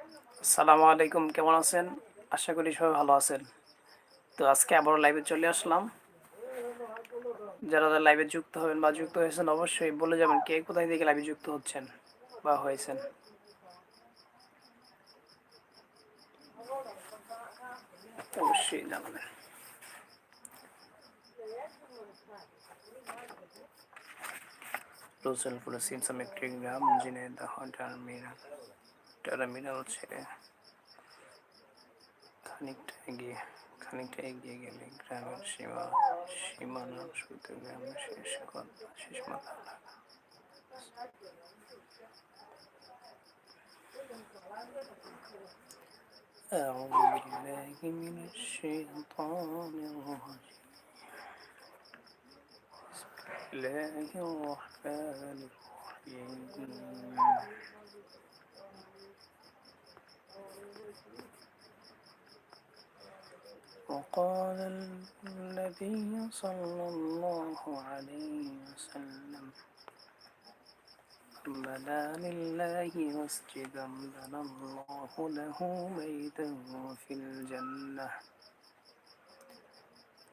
আসসালামু আলাইকুম, কেমন আছেন? আশা করি সবাই ভালো আছেন। তো আজকে আবারও লাইভে চলে আসলাম। যারা লাইভে যুক্ত হবেন বা যুক্ত হয়েছেন, অবশ্যই বলে যাবেন কে কোথায় থেকে লাইভে যুক্ত হচ্ছেন বা হয়েছেন। অবশ্যই জানাবেন। রোজলপুর সিমসাম একটি গ্রাম জিনেদাহ টার্মিনাল টার্মিনাল ছেড়ে খানিকটা এগিয়ে খানিকটা এগিয়ে গেলে গ্রামের সীমা সীমানা শুধু গ্রামের শেষ কথা শেষ মাথা লাগা أعوذ بالله من الشيطان الرجيم بسم الله الرحمن الرحيم وقال النبي صلى الله عليه وسلم من بنى لله مسجدا بنى الله له بيتا في الجنة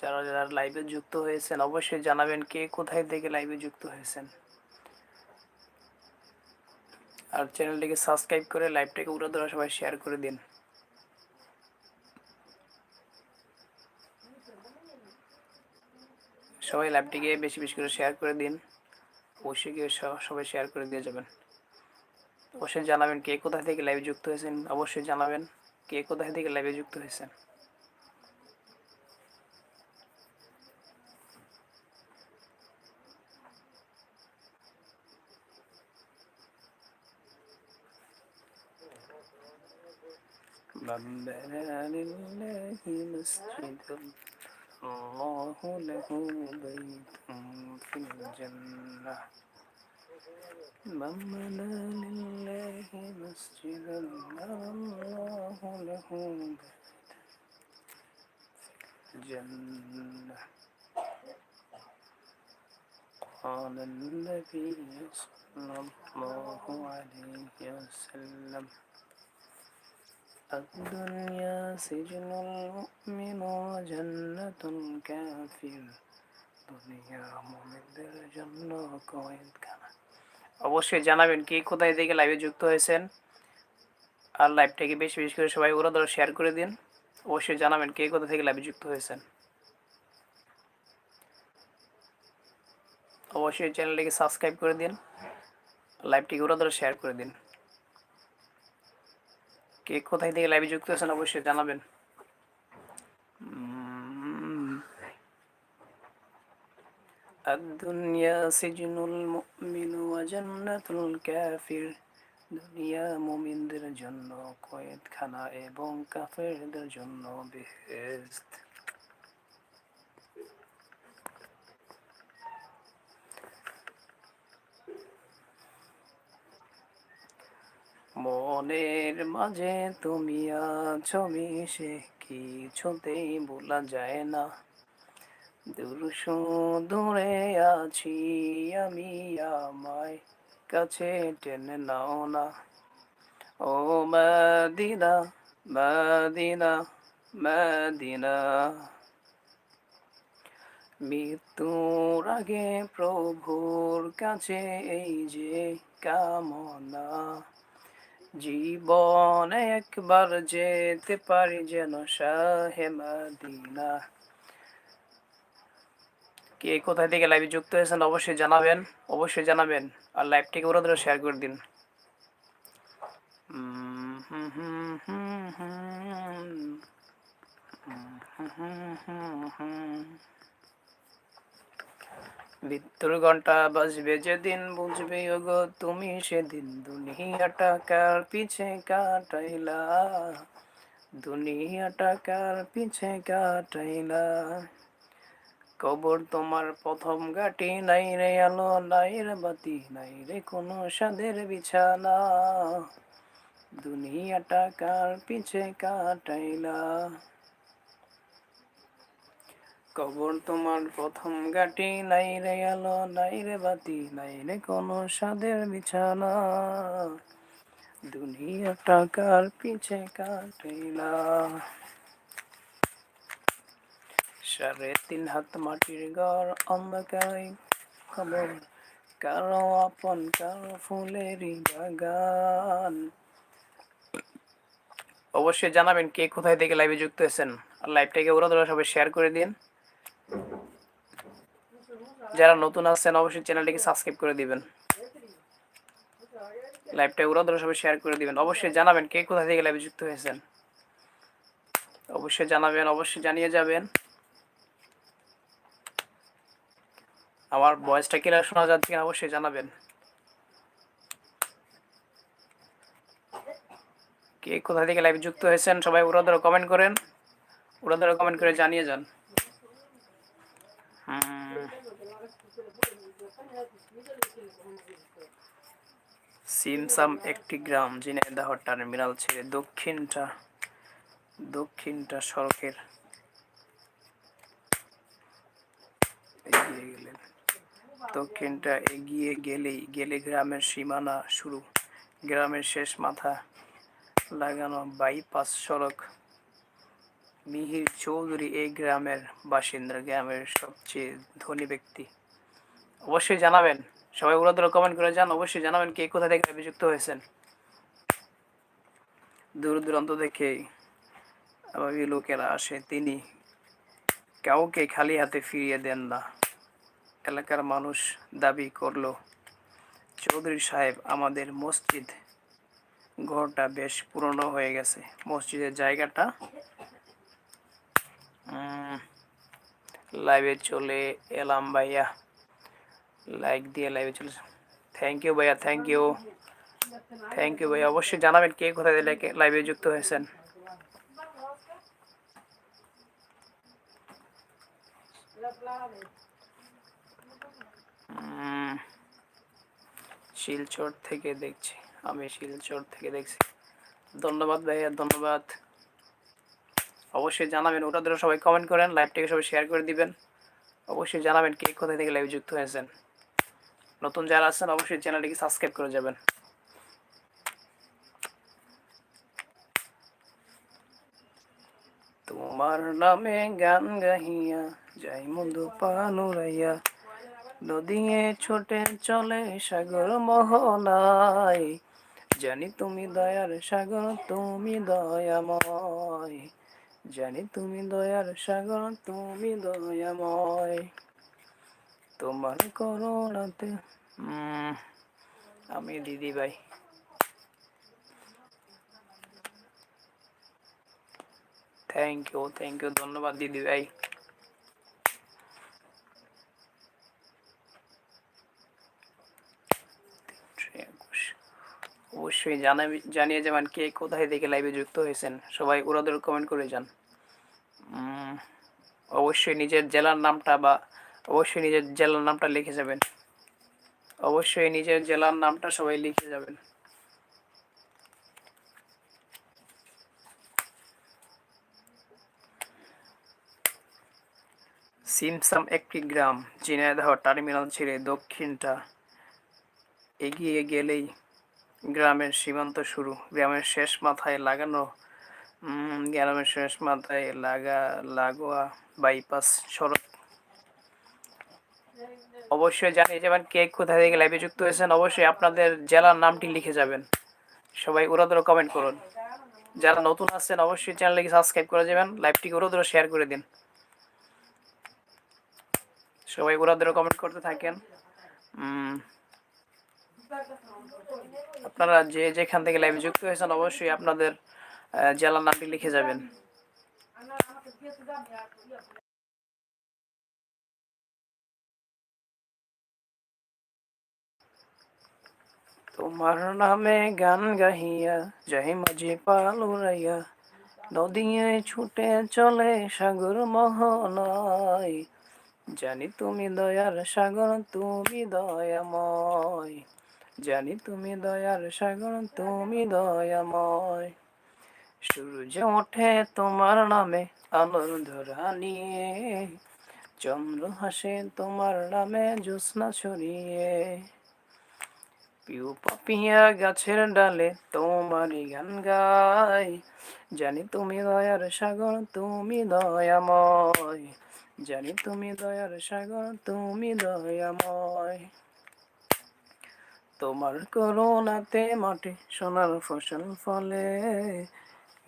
যারা যারা লাইভে যুক্ত হয়েছেন অবশ্যই জানাবেন কে কোথায় থেকে লাইভে যুক্ত হয়েছেন আর চ্যানেলটিকে সাবস্ক্রাইব করে লাইভটাকে উড়ে ধরা সবাই শেয়ার করে দিন। সবাই লাইভটিকে বেশি বেশি করে শেয়ার করে দিন। অবশ্যই স- সবাই শেয়ার করে দিয়ে যাবেন। অবশ্যই জানাবেন কে কোথায় থেকে লাইভে যুক্ত হয়েছেন। অবশ্যই জানাবেন কে কোথায় থেকে লাইভে যুক্ত হয়েছেন। من بنى لله مسجدا الله له بيت في الجنة من بنى لله مسجدا بنى الله له بيت في الجنة قال النبي صلى الله عليه وسلم الدنيا سجن المؤمن وجنة الكافر দুনিয়া মুমিনদের জন্য কয়েদখানা অবশ্যই জানাবেন কে কোথায় থেকে লাইভে যুক্ত হয়েছেন আর লাইভটাকে বেশি বেশি করে সবাই ওরা ধরো শেয়ার করে দিন অবশ্যই জানাবেন কে কোথা থেকে লাইভে যুক্ত হয়েছেন অবশ্যই চ্যানেলটিকে সাবস্ক্রাইব করে দিন লাইভটিকে ওরা ধরো শেয়ার করে দিন কে কোথায় থেকে লাইভে যুক্ত আছেন অবশ্যই জানাবেন উম, الدنيا سجن المؤمن وجنة الكافر দুনিয়া মুমিনদের জন্য কয়েদখানা এবং কাফেরদের জন্য বেহেস্ত মনের মাঝে তুমি আছো, মিশে কিছুতেই বলা যায় না। দূর দূরে আছি আমি, আমায় কাছে টেনে নাও না। ও মদিনা মদিনা মদিনা। মৃত্যুর আগে প্রভুর কাছে এই যে কামনা। জীবনে একবার যেতে পারি যেন শাহে মদিনা কে কোথায় থেকে লাইভে যুক্ত হয়েছেন অবশ্যই জানাবেন অবশ্যই জানাবেন আর লাইভটিকে ওরা ধরে শেয়ার করে দিন হুম, হুম, হুম, হুম। হুম, হুম, হুম, হুম। মৃত্যুর ঘণ্টা বাজবে যেদিন বুঝবে, ওগো তুমি সেদিন দুনিয়াটা কার পিছে কাটাইলা? দুনিয়াটা কার পিছে কাটাইলা? কবর তোমার প্রথম গাটি নাই রে আলো, নাই রে বাতি, নাই রে কোনো সাদের বিছানা। দুনিয়াটা কার পিছে কাটাইলা? কবর তোমার প্রথম গাটি নাই রে আলো, নাই রে বাতি, নাই রে কোনো সাদের বিছানা। দুনিয়া টাকার পিছে কাটে না। সাড়ে তিন হাত মাটির ঘর অন্ধকারে। খবর কারও আপন, কারও ফুলেরই বাগান। অবশ্যই জানাবেন কে কোথায় থেকে লাইভে যুক্ত হয়েছেন। আর লাইভটাকে ওরা ধরা সবাই শেয়ার করে দিন। যারা নতুন আছেন, অবশ্যই চ্যানেলটিকে সাবস্ক্রাইব করে দিবেন। লাইভটা ওরা ধরে সবাই শেয়ার করে দিবেন। অবশ্যই জানাবেন কে কোথা থেকে লাইভে যুক্ত হয়েছেন। অবশ্যই জানাবেন, অবশ্যই জানিয়ে যাবেন। আমার ভয়েসটা ক্লিয়ার শোনা যাচ্ছে কিনা, অবশ্যই জানাবেন। কে কোথা থেকে লাইভে যুক্ত হয়েছেন, সবাই ওরা ধরে কমেন্ট করেন। ওরা ধরে কমেন্ট করে জানিয়ে যান হুম সিমসাম একটি গ্রাম, ঝিনাইদহ টার্মিনাল ছেড়ে দক্ষিণটা দক্ষিণটা সড়কের দক্ষিণটা এগিয়ে গেলেই গেলে গ্রামের সীমানা শুরু। গ্রামের শেষ মাথা লাগানো বাইপাস সড়ক। মিহির চৌধুরী এই গ্রামের বাসিন্দা, গ্রামের সবচেয়ে ধনী ব্যক্তি। অবশ্যই জানাবেন। সবাই ধরে কমেন্ট করে যান, অবশ্যই জানাবেন কে কোথা থেকে অভিযুক্ত হয়েছেন। দূর দূরান্ত থেকে লোকেরা আসে, তিনি কাউকে খালি হাতে ফিরিয়ে দেন না। এলাকার মানুষ দাবি করল, চৌধুরী সাহেব, আমাদের মসজিদ ঘরটা বেশ পুরনো হয়ে গেছে। মসজিদের জায়গাটা লাইভে চলে এলাম ভাইয়া। লাইক দিয়ে লাইভে চলে থ্যাংক ইউ ভাইয়া থ্যাংক ইউ থ্যাংক ইউ ভাইয়া, অবশ্যই জানাবেন কে কোথায় লাইভে যুক্ত হয়েছেন। শিলচর থেকে দেখছি। আমি শিলচর থেকে দেখছি। ধন্যবাদ ভাইয়া, ধন্যবাদ। অবশ্যই জানাবেন, ওটা ধরে সবাই কমেন্ট করেন লাইভটাকে সবাই শেয়ার করে দিবেন। অবশ্যই জানাবেন কে কোথায় থেকে লাইভ যুক্ত হয়েছেন। নতুন যারা আছেন, অবশ্যই চ্যানেলটিকে সাবস্ক্রাইব করে যাবেন। তোমার নামে গান গাহিয়া, যাই মধু পানুরাইয়া নদীয়ে ছোটে চলে সাগর মোহনায় জানি তুমি দয়ার সাগর, তুমি দয়াময়। জানি তুমি দয়ার সাগর, তুমি দয়াময়। তোমার করোনাতে। আমি দিদি ভাই। থ্যাংক ইউ থ্যাংক ইউ ধন্যবাদ দিদি ভাই। অবশ্যই জানিয়ে যাবেন কে কোথায় থেকে লাইভে যুক্ত হয়েছেন। সবাই ওরাদের কমেন্ট করে যান। অবশ্যই নিজের জেলার নামটা বা অবশ্যই নিজের জেলার নামটা লিখে যাবেন। অবশ্যই নিজের জেলার নামটা সবাই লিখে যাবেন। সিমসাম একটি গ্রাম, ঝিনাইদহ টার্মিনাল ছেড়ে দক্ষিণটা এগিয়ে গেলেই গ্রামের সীমান্ত শুরু। গ্রামের শেষ মাথায় লাগানো গ্রামের শেষ মাথায় লাগা, লাগোয়া, বাইপাস সড়ক অবশ্যই জানিয়ে যাবেন কে কোথা থেকে লাইভে যুক্ত হয়েছেন। অবশ্যই আপনাদের জেলার নামটি লিখে যাবেন। সবাই ওরা কমেন্ট করুন। যারা নতুন আসছেন, অবশ্যই চ্যানেলটিকে সাবস্ক্রাইব করে যাবেন লাইভটিকে ওরা শেয়ার করে দিন। সবাই ওরা কমেন্ট করতে থাকেন। আপনারা যে যেখান থেকে লাইভে যুক্ত হয়েছেন, অবশ্যই আপনাদের জেলার নামটি লিখে যাবেন। তোমার নামে গান গাহিয়া, যাই মাঝি পাল উড়াইয়া নদীয়ে ছুটে চলে সাগর মোহনায়। জানি তুমি দয়ার সাগর, তুমি দয়াময়। জানি তুমি দয়ার সাগর, তুমি দয়াময়। সূর্য ওঠে তোমার নামে, আলোর ধরা নিয়ে। চন্দ্র হাসে তোমার নামে, জ্যোৎস্না ছড়িয়ে। পিউ পাপিয়া গাছের ডালে তোমারই গান গাই। জানি তুমি দয়ার সাগর, তুমি দয়াময়। জানি তুমি দয়ার সাগর, তুমি দয়াময়। তোমার করোনাতে মাটি, সোনার ফসল ফলে।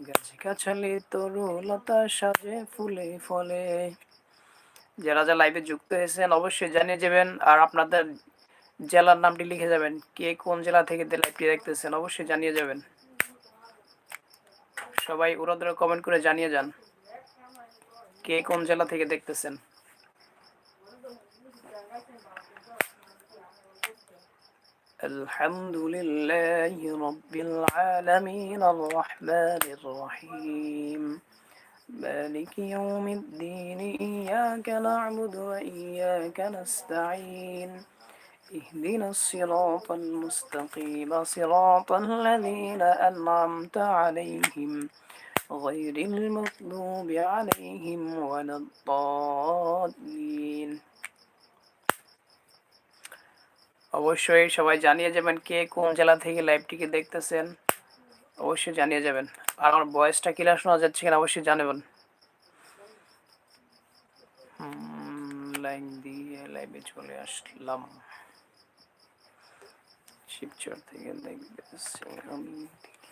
গাছ গাছালি তরু লতা সাজে ফুলে ফলে। যারা যা লাইভে যুক্ত হয়েছেন, অবশ্যই জানিয়ে যাবেন আর আপনাদের জেলার নামটি লিখে যাবেন কে কোন জেলা থেকে লাইভটি দেখতেছেন অবশ্যই জানিয়ে যাবেন সবাই উড়াদুরা কমেন্ট করে জানিয়ে যান কে কোন জেলা থেকে দেখতেছেন الحمد لله رب العالمين الرحمن الرحيم مالك يوم الدين إياك نعبد وإياك نستعين اهدنا الصراط المستقيم صراط الذين أنعمت عليهم غير المغضوب عليهم ولا الضالين অবশ্যই সবাই জানিয়ে যাবেন কে কোন জেলা থেকে লাইভটিকে দেখতেছেন অবশ্যই জানিয়ে যাবেন আর আমার ভয়েসটা ক্লিয়ার শোনা যাচ্ছে কিনা অবশ্যই জানাবেন লাইন দিয়ে লাইভে চলে আসলাম শিবচর থেকে দেখতেছি আমি দিদি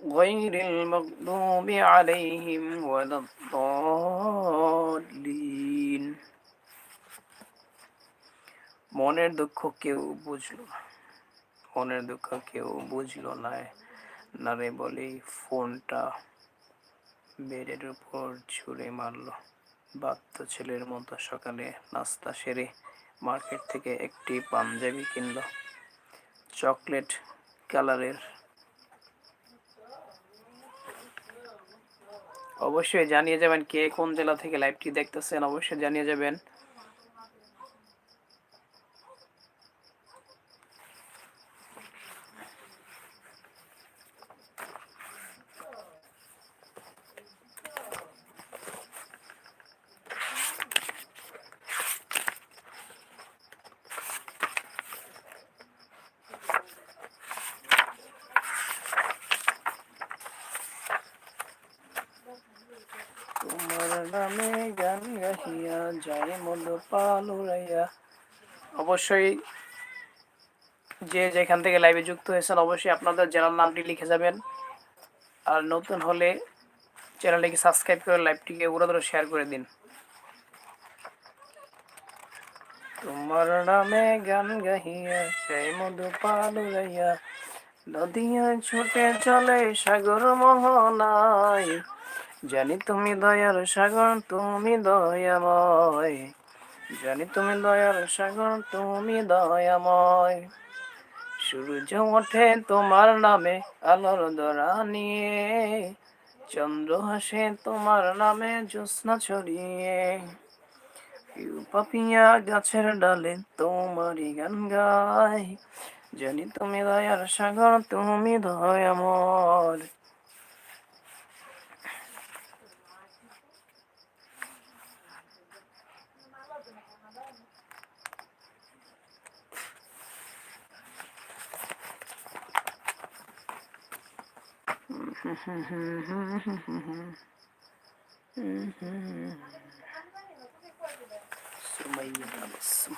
غير المغضوب عليهم ولا الضالين মনের দুঃখ কেউ বুঝলো না মনের দুঃখ কেউ বুঝলো না না রে বলে ফোনটা বেডের উপর ছুঁড়ে মারলো বাধ্য ছেলের মতো সকালে নাস্তা সেরে মার্কেট থেকে একটি পাঞ্জাবি কিনলো চকলেট কালারের অবশ্যই জানিয়ে যাবেন কে কোন জেলা থেকে লাইভটি দেখতেছেন অবশ্যই জানিয়ে যাবেন। গান গাহিয়া অবশ্যই যে যেখান থেকে লাইভে যুক্ত হয়েছেন, অবশ্যই আপনাদের জেলার নামটি লিখে যাবেন। আর নতুন হলে চ্যানেলটিকে সাবস্ক্রাইব করে লাইভটিকে উড়াদুরা শেয়ার করে দিন। তোমার নামে গান গাহিয়া যায় মধু পাল উড়াইয়া নদিয়া ছুটে চলে সাগর মোহনায়। জানি তুমি দয়ার সাগর, তুমি দয়াময়। জানি তুমি দয়ার সাগর, তুমি দয়াময়। সূর্য ওঠে তোমার নামে, আলোর দরা নিয়ে চন্দ্র হাসে তোমার নামে, জ্যোৎস্না ছড়িয়ে। পাপিয়া গাছের ডালে তোমারই গান গায়। জানি তুমি দয়ার সাগর, তুমি দয়াময়। সুমাইয়া তাবাসসুম